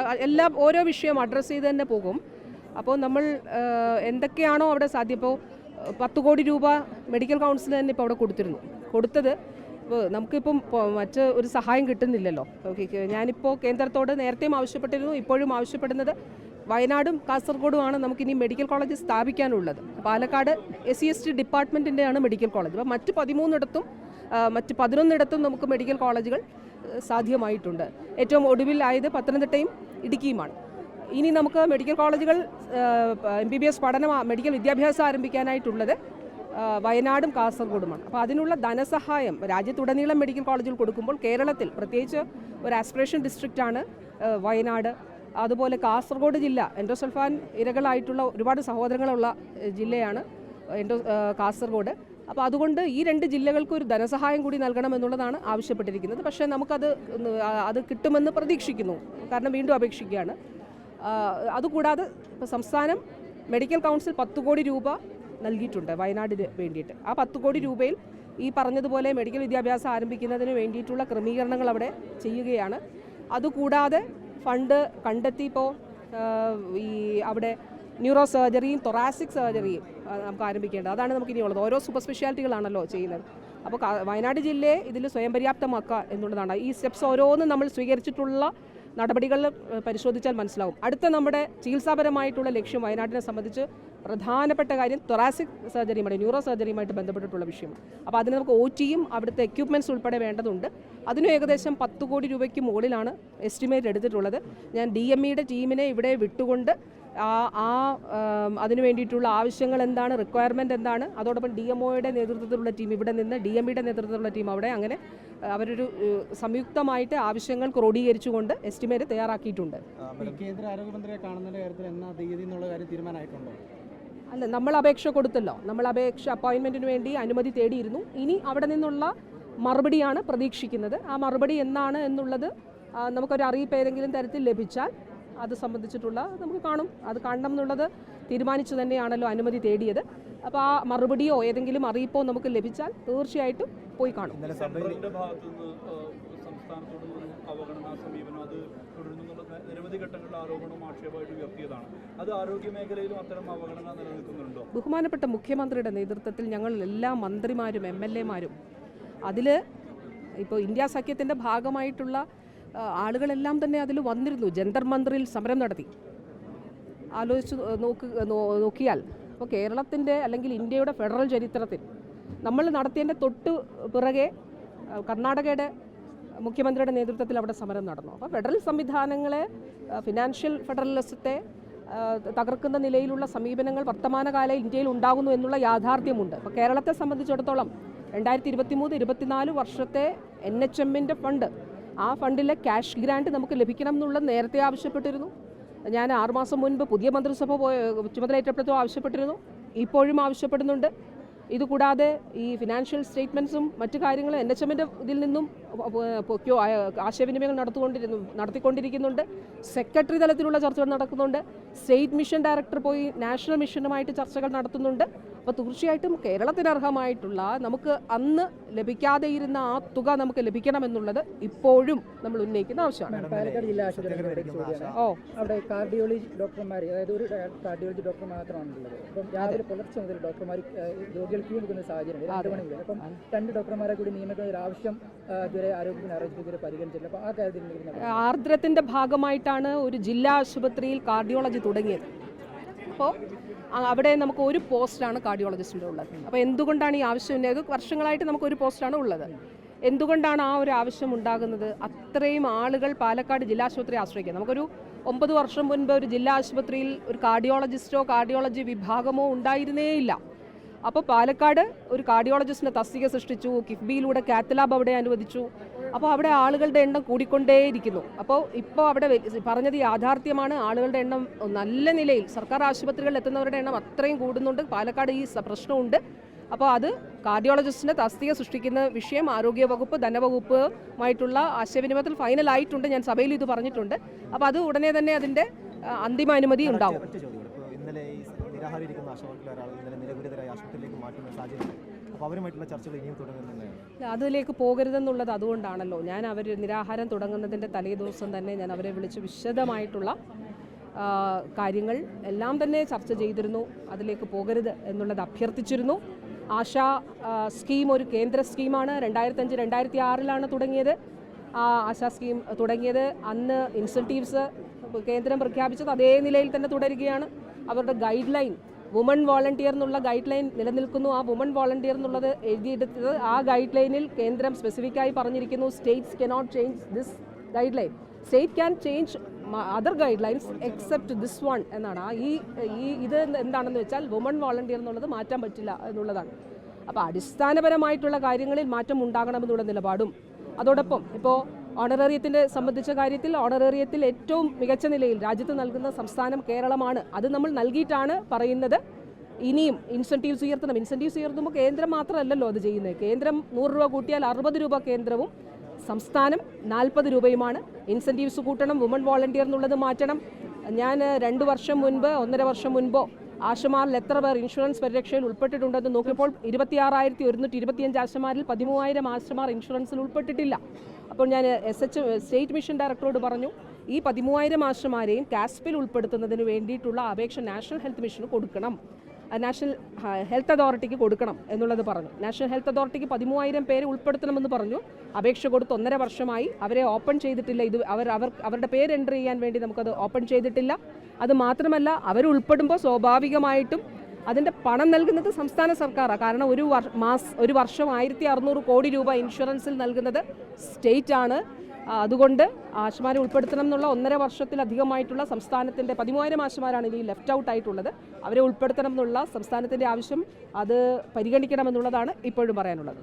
അല്ല എല്ലാം ഓരോ വിഷയവും അഡ്രസ്സ് ചെയ്ത് തന്നെ പോകും. അപ്പോൾ നമ്മൾ എന്തൊക്കെയാണോ അവിടെ സാധ്യം. ഇപ്പോൾ പത്ത് കോടി രൂപ മെഡിക്കൽ കൗൺസിൽ തന്നെ ഇപ്പോൾ അവിടെ കൊടുത്തിരുന്നു. കൊടുത്തത് ഇപ്പോൾ നമുക്കിപ്പം മറ്റ് ഒരു സഹായം കിട്ടുന്നില്ലല്ലോ. ഓക്കെ ഞാനിപ്പോൾ കേന്ദ്രത്തോട് നേരത്തെയും ആവശ്യപ്പെട്ടിരുന്നു ഇപ്പോഴും ആവശ്യപ്പെടുന്നത് വയനാടും കാസർഗോഡുമാണ് നമുക്കിനി medical college സ്ഥാപിക്കാനുള്ളത്. Palakkad S C S T ഡിപ്പാർട്ട്മെന്റിന്റെയാണ് medical college അപ്പോൾ മറ്റ് പതിമൂന്നിടത്തും മറ്റ് പതിനൊന്നിടത്തും നമുക്ക് മെഡിക്കൽ കോളേജുകൾ സാധ്യമായിട്ടുണ്ട്. ഏറ്റവും ഒടുവിലായത് പത്തനംതിട്ടയും ഇടുക്കിയുമാണ്. ഇനി നമുക്ക് മെഡിക്കൽ കോളേജുകൾ എം ബി ബി എസ് പഠനം മെഡിക്കൽ വിദ്യാഭ്യാസം ആരംഭിക്കാനായിട്ടുള്ളത് വയനാടും കാസർഗോഡുമാണ്. അപ്പോൾ അതിനുള്ള ധനസഹായം രാജ്യത്തുടനീളം മെഡിക്കൽ കോളേജുകൾ കൊടുക്കുമ്പോൾ കേരളത്തിൽ പ്രത്യേകിച്ച് ഒരു ആസ്പിറേഷൻ ഡിസ്ട്രിക്റ്റാണ് വയനാട്. അതുപോലെ കാസർഗോഡ് ജില്ല എൻഡോസൾഫാൻ ഇരകളായിട്ടുള്ള ഒരുപാട് സഹോദരങ്ങളുള്ള ജില്ലയാണ്. എൻഡോ കാസർഗോഡ്. അപ്പോൾ അതുകൊണ്ട് ഈ രണ്ട് ജില്ലകൾക്ക് ഒരു ധനസഹായം കൂടി നൽകണമെന്നുള്ളതാണ് ആവശ്യപ്പെട്ടിരിക്കുന്നത്. പക്ഷേ നമുക്കത് അത് കിട്ടുമെന്ന് പ്രതീക്ഷിക്കുന്നു. കാരണം വീണ്ടും അപേക്ഷിക്കുകയാണ്. അതുകൂടാതെ ഇപ്പോൾ സംസ്ഥാനം മെഡിക്കൽ കൗൺസിൽ പത്ത് കോടി രൂപ നൽകിയിട്ടുണ്ട് വയനാടിന് വേണ്ടിയിട്ട്. ആ പത്ത് കോടി രൂപയിൽ ഈ പറഞ്ഞതുപോലെ മെഡിക്കൽ വിദ്യാഭ്യാസം ആരംഭിക്കുന്നതിന് വേണ്ടിയിട്ടുള്ള ക്രമീകരണങ്ങൾ അവിടെ ചെയ്യുകയാണ്. അതുകൂടാതെ ഫണ്ട് കണ്ടെത്തിയപ്പോൾ ഈ അവിടെ ന്യൂറോ സർജറിയും തൊറാസിക് സർജറിയും നമുക്ക് ആരംഭിക്കേണ്ടത്. അതാണ് നമുക്ക് ഇനിയുള്ളത് ഓരോ സൂപ്പർ സ്പെഷ്യാലിറ്റികളാണല്ലോ ചെയ്യുന്നത്. അപ്പോൾ വയനാട് ജില്ലയെ ഇതിൽ സ്വയം പര്യാപ്തമാക്കുക എന്നുള്ളതാണ്. ഈ സ്റ്റെപ്സ് ഓരോന്നും നമ്മൾ സ്വീകരിച്ചിട്ടുള്ള നടപടികൾ പരിശോധിച്ചാൽ മനസ്സിലാവും. അടുത്ത നമ്മുടെ ചികിത്സാപരമായിട്ടുള്ള ലക്ഷ്യം വയനാട്ടിനെ സംബന്ധിച്ച് പ്രധാനപ്പെട്ട കാര്യം തൊറാസിക് സർജറിയുമായിട്ട് ന്യൂറോ സർജറിയുമായിട്ട് ബന്ധപ്പെട്ടിട്ടുള്ള വിഷയം അപ്പോൾ അതിന് നമുക്ക് ഒ ടിയും അവിടുത്തെ എക്യുപ്മെന്റ്സ് ഉൾപ്പെടെ വേണ്ടതുണ്ട്. അതിനും ഏകദേശം പത്ത് കോടി രൂപയ്ക്ക് മുകളിലാണ് എസ്റ്റിമേറ്റ് എടുത്തിട്ടുള്ളത്. ഞാൻ ഡി എം ഇയുടെ ടീമിനെ ഇവിടെ വിട്ടുകൊണ്ട് ആ അതിനു വേണ്ടിയിട്ടുള്ള ആവശ്യങ്ങൾ എന്താണ് റിക്വയർമെന്റ് എന്താണ് അതോടൊപ്പം ഡി എം ഒയുടെ നേതൃത്വത്തിലുള്ള ടീം ഇവിടെ നിന്ന് ഡി എം ഇയുടെ നേതൃത്വത്തിലുള്ള ടീം അവിടെ അങ്ങനെ അവരൊരു സംയുക്തമായിട്ട് ആവശ്യങ്ങൾ ക്രോഡീകരിച്ചുകൊണ്ട് എസ്റ്റിമേറ്റ് തയ്യാറാക്കിയിട്ടുണ്ട്. കേന്ദ്ര ആരോഗ്യമന്ത്രിയെ കാണുന്നതിന്റെ കാര്യത്തിൽ എന്നാ തീയതി എന്നുള്ള കാര്യം തീരുമാനമായിട്ടുണ്ടോ? അല്ല നമ്മൾ അപേക്ഷ കൊടുത്തല്ലോ. നമ്മൾ അപേക്ഷ അപ്പോയിൻമെന്റിന് വേണ്ടി അനുമതി തേടിയിരുന്നു. ഇനി അവിടെ നിന്നുള്ള മറുപടിയാണ് പ്രതീക്ഷിക്കുന്നത്. ആ മറുപടി എന്നാണ് എന്നുള്ളത് നമുക്കൊരു അറിയിപ്പ് ഏതെങ്കിലും തരത്തിൽ ലഭിച്ചാൽ അത് സംബന്ധിച്ചിട്ടുള്ള നമുക്ക് കാണും. അത് കാണണം എന്നുള്ളത് തീരുമാനിച്ചു തന്നെയാണല്ലോ അനുമതി തേടിയത്. അപ്പോൾ ആ മറുപടിയോ ഏതെങ്കിലും അറിയിപ്പോ നമുക്ക് ലഭിച്ചാൽ തീർച്ചയായിട്ടും പോയി കാണും. അവഗണനാ സമീപനം അത് തുടരുന്നുള്ള നിരവധി ഘട്ടങ്ങളിൽ ആരോപണവും ആക്ഷേപമായിട്ട് ഉയർത്തിയതാണ്. അത് ആരോഗ്യ മേഖലയിലും അത്തരം അവഗണന നിലനിൽക്കുന്നുണ്ടോ? ബഹുമാനപ്പെട്ട മുഖ്യമന്ത്രിയുടെ നേതൃത്വത്തിൽ ഞങ്ങൾ എല്ലാ മന്ത്രിമാരും എം എൽ എമാരും അതിൽ ഇപ്പോൾ ഇന്ത്യ സഖ്യത്തിന്റെ ഭാഗമായിട്ടുള്ള ആളുകളെല്ലാം തന്നെ അതിൽ വന്നിരുന്നു. ജന്തർ മന്ത്രിയിൽ സമരം നടത്തി. ആലോചിച്ച് നോക്ക് നോക്കിയാൽ ഇപ്പോൾ കേരളത്തിന്റെ അല്ലെങ്കിൽ ഇന്ത്യയുടെ ഫെഡറൽ ചരിത്രത്തിൽ നമ്മൾ നടത്തിയതിന്റെ തൊട്ട് പിറകെ കർണാടകയുടെ മുഖ്യമന്ത്രിയുടെ നേതൃത്വത്തിൽ അവിടെ സമരം നടന്നു. അപ്പോൾ ഫെഡറൽ സംവിധാനങ്ങളെ ഫിനാൻഷ്യൽ ഫെഡറലിസത്തെ തകർക്കുന്ന നിലയിലുള്ള സമീപനങ്ങൾ വർത്തമാനകാല ഇന്ത്യയിൽ ഉണ്ടാകുന്നു എന്നുള്ള യാഥാർത്ഥ്യമുണ്ട്. അപ്പോൾ കേരളത്തെ സംബന്ധിച്ചിടത്തോളം രണ്ടായിരത്തി ഇരുപത്തി മൂന്ന് ഇരുപത്തിനാല് വർഷത്തെ എൻ എച്ച് എമ്മിന്റെ ഫണ്ട് ആ ഫണ്ടിലെ ക്യാഷ് ഗ്രാന്റ് നമുക്ക് ലഭിക്കണം എന്നുള്ള നേരത്തെ ആവശ്യപ്പെട്ടിരുന്നു. ഞാൻ ആറുമാസം മുൻപ് പുതിയ മന്ത്രിസഭ പോയ ചുമതലയേറ്റപ്പോഴത്തും ആവശ്യപ്പെട്ടിരുന്നു. ഇപ്പോഴും ആവശ്യപ്പെടുന്നുണ്ട്. ഇതുകൂടാതെ ഈ ഫിനാൻഷ്യൽ സ്റ്റേറ്റ്മെന്റ്സും മറ്റു കാര്യങ്ങളും എൻ എച്ച് എമ്മിന്റെ ഇതിൽ നിന്നും ആശയവിനിമയങ്ങൾ നടത്തുകൊണ്ടിരുന്നു നടത്തിക്കൊണ്ടിരിക്കുന്നുണ്ട്. സെക്രട്ടറി തലത്തിലുള്ള ചർച്ചകൾ നടക്കുന്നുണ്ട്. സ്റ്റേറ്റ് മിഷൻ ഡയറക്ടർ പോയി നാഷണൽ മിഷനുമായിട്ട് ചർച്ചകൾ നടത്തുന്നുണ്ട്. അപ്പോൾ തീർച്ചയായിട്ടും കേരളത്തിന് അർഹമായിട്ടുള്ള നമുക്ക് അന്ന് ലഭിക്കാതെ ഇരുന്ന ആ തുക നമുക്ക് ലഭിക്കണമെന്നുള്ളത് ഇപ്പോഴും നമ്മൾ ഉന്നയിക്കുന്ന ആവശ്യമാണ്. പാലക്കാട് ജില്ലാ ആശുപത്രിയുടെ ഓ. അവിടെ കാർഡിയോളജി ഡോക്ടർമാർ അതായത് ഒരു കാർഡിയോളജി ഡോക്ടർ മാത്രമാണ് ഉള്ളത് അപ്പം രാവിലെ പുലർച്ചെ മുതൽ ഡോക്ടർമാർ രോഗികൾ ക്യൂ നിൽക്കുന്ന സാഹചര്യം രണ്ട് മണി അപ്പം രണ്ട് ഡോക്ടർമാരെ കൂടി നിയമിക്കുന്ന ഒരു ആവശ്യം ഇതുവരെ ആരോഗ്യത്തിന് ആരോഗ്യത്തിന് പരിഗണിച്ചില്ല അപ്പോൾ ആ കാര്യത്തിൽ ആർദ്രത്തിന്റെ ഭാഗമായിട്ടാണ് ഒരു ജില്ലാ ആശുപത്രിയിൽ കാർഡിയോളജി തുടങ്ങിയത്. അപ്പോൾ അവിടെ നമുക്ക് ഒരു പോസ്റ്റാണ് കാർഡിയോളജിസ്റ്റിന്റെ ഉള്ളത്. അപ്പോൾ എന്തുകൊണ്ടാണ് ഈ ആവശ്യം ഉന്നത് വർഷങ്ങളായിട്ട് നമുക്ക് ഒരു പോസ്റ്റാണ് ഉള്ളത്. എന്തുകൊണ്ടാണ് ആ ഒരു ആവശ്യം ഉണ്ടാകുന്നത്? അത്രയും ആളുകൾ പാലക്കാട് ജില്ലാ ആശുപത്രി ആശ്രയിക്കുക നമുക്കൊരു ഒമ്പത് വർഷം മുൻപ് ഒരു ജില്ലാ ആശുപത്രിയിൽ ഒരു കാർഡിയോളജിസ്റ്റോ കാർഡിയോളജി വിഭാഗമോ ഉണ്ടായിരുന്നേയില്ല അപ്പോൾ പാലക്കാട് ഒരു കാർഡിയോളജിസ്റ്റിന്റെ തസ്തിക സൃഷ്ടിച്ചു കിഫ്ബിയിലൂടെ കാത്ത് ലാബ് അവിടെ അനുവദിച്ചു. അപ്പോൾ അവിടെ ആളുകളുടെ എണ്ണം കൂടിക്കൊണ്ടേയിരിക്കുന്നു. അപ്പോൾ ഇപ്പോൾ അവിടെ പറഞ്ഞത് യാഥാർത്ഥ്യമാണ്. ആളുകളുടെ എണ്ണം നല്ല നിലയിൽ സർക്കാർ ആശുപത്രികളിൽ എത്തുന്നവരുടെ എണ്ണം അത്രയും കൂടുന്നുണ്ട്. പാലക്കാട് ഈ പ്രശ്നമുണ്ട്. അപ്പോൾ അത് കാർഡിയോളജിസ്റ്റിന്റെ തസ്തിക സൃഷ്ടിക്കുന്ന വിഷയം ആരോഗ്യവകുപ്പ് ധനവകുപ്പുമായിട്ടുള്ള ആശയവിനിമയത്തിൽ ഫൈനലായിട്ടുണ്ട്. ഞാൻ സഭയിൽ ഇത് പറഞ്ഞിട്ടുണ്ട്. അപ്പോൾ അത് ഉടനെ തന്നെ അതിന്റെ അന്തിമ അനുമതി ഉണ്ടാവും. ഇന്നലെ ഒരാൾ ഇന്നലെ ആശുപത്രിയിലേക്ക് മാറ്റുന്ന സാഹചര്യം ചർച്ചകൾ അതിലേക്ക് പോകരുതെന്നുള്ളത് അതുകൊണ്ടാണല്ലോ. ഞാൻ അവർ നിരാഹാരം തുടങ്ങുന്നതിന്റെ തലേദിവസം തന്നെ ഞാൻ അവരെ വിളിച്ച് വിശദമായിട്ടുള്ള കാര്യങ്ങൾ എല്ലാം തന്നെ ചർച്ച ചെയ്തിരുന്നു. അതിലേക്ക് പോകരുത് എന്നുള്ളത് അഭ്യർത്ഥിച്ചിരുന്നു. ആശ സ്കീം ഒരു കേന്ദ്ര സ്കീമാണ്. രണ്ടായിരത്തഞ്ച് രണ്ടായിരത്തി ആറിലാണ് തുടങ്ങിയത്. ആ ആശാ സ്കീം തുടങ്ങിയത്. അന്ന് ഇൻസെന്റീവ്സ് കേന്ദ്രം പ്രഖ്യാപിച്ചത് അതേ നിലയിൽ തന്നെ തുടരുകയാണ്. അവരുടെ ഗൈഡ് ലൈൻ വുമൺ വോളണ്ടിയർ എന്നുള്ള ഗൈഡ് ലൈൻ നിലനിൽക്കുന്നു. ആ വുമൺ വോളണ്ടിയർ എന്നുള്ളത് എഴുതിയെടുത്തത് ആ ഗൈഡ് ലൈനിൽ കേന്ദ്രം സ്പെസിഫിക്കായി പറഞ്ഞിരിക്കുന്നു. States cannot change this guideline state can change other guidelines except this one എന്നാണ്. ആ ഈ ഈ ഇത് എന്താണെന്ന് വെച്ചാൽ വുമൺ വോളണ്ടിയർ എന്നുള്ളത് മാറ്റാൻ പറ്റില്ല എന്നുള്ളതാണ്. അപ്പോൾ അടിസ്ഥാനപരമായിട്ടുള്ള കാര്യങ്ങളിൽ മാറ്റം ഉണ്ടാകണമെന്നുള്ള നിലപാടും. അതോടൊപ്പം ഇപ്പോൾ ഓണറേറിയത്തിന്റെ സംബന്ധിച്ച കാര്യത്തിൽ ഓണറേറിയത്തിൽ ഏറ്റവും മികച്ച നിലയിൽ രാജ്യത്ത് നൽകുന്ന സംസ്ഥാനം കേരളമാണ്. അത് നമ്മൾ നൽകിയിട്ടാണ് പറയുന്നത്. ഇനിയും ഇൻസെന്റീവ്സ് ഉയർത്തണം. ഇൻസെന്റീവ്സ് ഉയർത്തുമ്പോൾ കേന്ദ്രം മാത്രമല്ലല്ലോ അത് ചെയ്യുന്നത്. കേന്ദ്രം നൂറ് രൂപ കൂട്ടിയാൽ അറുപത് രൂപ കേന്ദ്രവും സംസ്ഥാനം നാൽപ്പത് രൂപയുമാണ്. ഇൻസെന്റീവ്സ് കൂട്ടണം വുമൺ വോളണ്ടിയർ എന്നുള്ളത് മാറ്റണം. ഞാൻ രണ്ട് വർഷം മുൻപ് ഒന്നര വർഷം മുൻപോ ആശമാരിൽ എത്ര പേർ ഇൻഷുറൻസ് പരിരക്ഷയിൽ ഉൾപ്പെട്ടിട്ടുണ്ടെന്ന് നോക്കിയപ്പോൾ ഇരുപത്തിയാറായിരത്തി ഒരുന്നൂറ്റി ഇരുപത്തിയഞ്ച് ആശമാരിൽ പതിമൂവായിരം ആശമാർ ഇൻഷുറൻസിൽ ഉൾപ്പെട്ടിട്ടില്ല. അപ്പോൾ ഞാൻ എസ് എച്ച് സ്റ്റേറ്റ് മിഷൻ ഡയറക്ടറോട് പറഞ്ഞു ഈ പതിമൂവായിരം ആശമാരെയും കാസ്പിൽ ഉൾപ്പെടുത്തുന്നതിന് വേണ്ടിയിട്ടുള്ള അപേക്ഷ നാഷണൽ ഹെൽത്ത് മിഷന് കൊടുക്കണം. നാഷണൽ ഹെൽത്ത് അതോറിറ്റിക്ക് കൊടുക്കണം എന്നുള്ളത് പറഞ്ഞു. നാഷണൽ ഹെൽത്ത് അതോറിറ്റിക്ക് പതിമൂവായിരം പേരെ ഉൾപ്പെടുത്തണമെന്ന് പറഞ്ഞു. അപേക്ഷ കൊടുത്ത് ഒന്നര വർഷമായി. അവരെ ഓപ്പൺ ചെയ്തിട്ടില്ല. ഇത് അവർ അവർ അവരുടെ പേര് എന്റർ ചെയ്യാൻ വേണ്ടി നമുക്കത് ഓപ്പൺ ചെയ്തിട്ടില്ല. അത് മാത്രമല്ല അവരുൾപ്പെടുമ്പോൾ സ്വാഭാവികമായിട്ടും അതിന്റെ പണം നൽകുന്നത് സംസ്ഥാന സർക്കാരാണ് കാരണം ഒരു മാസ് ഒരു വർഷം ആയിരത്തി അറുന്നൂറ് കോടി രൂപ ഇൻഷുറൻസിൽ നൽകുന്നത് സ്റ്റേറ്റ് ആണ് ആ, അതുകൊണ്ട് ആശുമാരെ ഉൾപ്പെടുത്തണം എന്നുള്ള ഒന്നര വർഷത്തിലധികമായിട്ടുള്ള സംസ്ഥാനത്തിന്റെ പതിമൂവായിരം ആശുമാരാണ് ഇനി ലെഫ്റ്റ് ഔട്ട് ആയിട്ടുള്ളത്. അവരെ ഉൾപ്പെടുത്തണം എന്നുള്ള സംസ്ഥാനത്തിന്റെ ആവശ്യം അത് പരിഗണിക്കണമെന്നുള്ളതാണ് ഇപ്പോഴും പറയാനുള്ളത്.